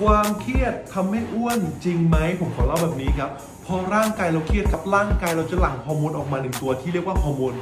ความเครียดทำให้อ้วนจริงไหมผมขอเล่าแบบนี้ครับ พอร่างกายเราเครียดครับร่างกายเราจะหลั่งฮอร์โมนออกมาหนึ่งตัวที่เรียกว่าฮอร์โมน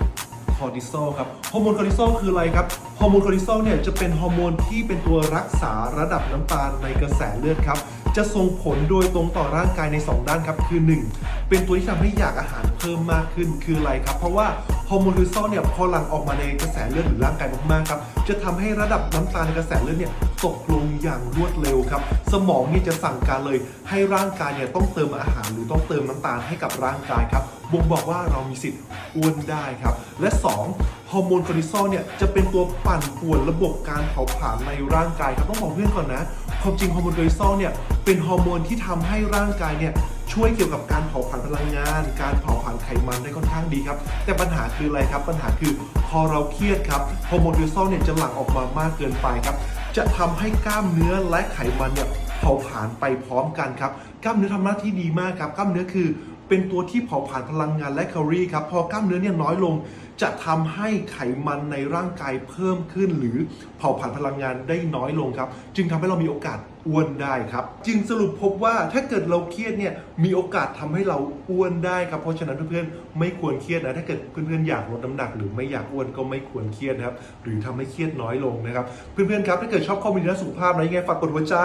คอร์ติซอลครับฮอร์โมนคอร์ติซอลคืออะไรครับฮอร์โมนคอร์ติซอลเนี่ยจะเป็นฮอร์โมนที่เป็นตัวรักษาระดับน้ำตาลในกระแสเลือดครับจะส่งผลโดยตรงต่อร่างกายใน 2 ด้านครับ คือ 1 เป็นตัวที่ทำให้อยากอาหารเพิ่มมากขึ้นคืออะไรครับ เพราะว่า ฮอร์โมนคอร์ติซอลเนี่ยพอหลั่งออกมาในกระแสเลือดหรือร่างกายมากๆครับจะทำให้ระดับน้ำตาลในกระแสเลือดเนี่ยตกลงอย่างรวดเร็วครับ สมองนี่จะสั่งการเลย ให้ร่างกายเนี่ยต้องเติมอาหารหรือต้องเติมน้ำตาลให้กับร่างกายครับบ่งบอกว่าเรามีสิทธิ์อ้วนได้ครับ และ 2 ฮอร์โมนคอร์ติซอลเนี่ยจะเป็นตัวปั่นป่วนระบบการเผาผลาญในร่างกายครับต้องบอกเพื่อนก่อนนะ ความจริงฮอร์โมนคอร์ติซอลเนี่ยเป็นฮอร์โมนที่ทำให้ร่างกายเนี่ยช่วยเกี่ยวกับการเผาผลาญพลังงาน การเผาผลาญไขมันได้ค่อนข้างดีครับ แต่ปัญหาคืออะไรครับ ปัญหาคือพอเราเครียดครับฮอร์โมนคอร์ติซอลเนี่ยจะหลั่งออกมามากเกินไปครับ จะทำให้กล้ามเนื้อและไขมันเนี่ยเผาผลาญไปพร้อมกันครับ กล้ามเนื้อทำหน้าที่ดีมากครับ กล้ามเนื้อคือ เป็นตัวที่เผาผลาญพลังงานและแคลอรี่ครับ พอกล้ามเนื้อเนี่ยน้อยลง จะทำให้ไขมันในร่างกายเพิ่มขึ้น หรือเผาผลาญพลังงานได้น้อยลงครับ จึงทำให้เรามีโอกาสอ้วนได้ครับ จึงสรุปพบว่าถ้าเกิดเราเครียดเนี่ยมีโอกาสทำให้เราอ้วนได้ครับ เพราะฉะนั้นเพื่อนๆไม่ควรเครียดนะถ้าเกิดเพื่อนๆอยากลดน้ำหนัก หรือไม่อยากอ้วนก็ไม่ควรเครียดนะครับหรือทำให้เครียดน้อยลงนะครับเพื่อนๆครับถ้าเกิดชอบข้อมูลด้านสุขภาพนะยังไงฝากกดหัวใจ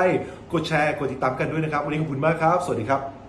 กดแชร์กดติดตามกันด้วยนะครับวันนี้ขอบคุณมากครับ สวัสดีครับ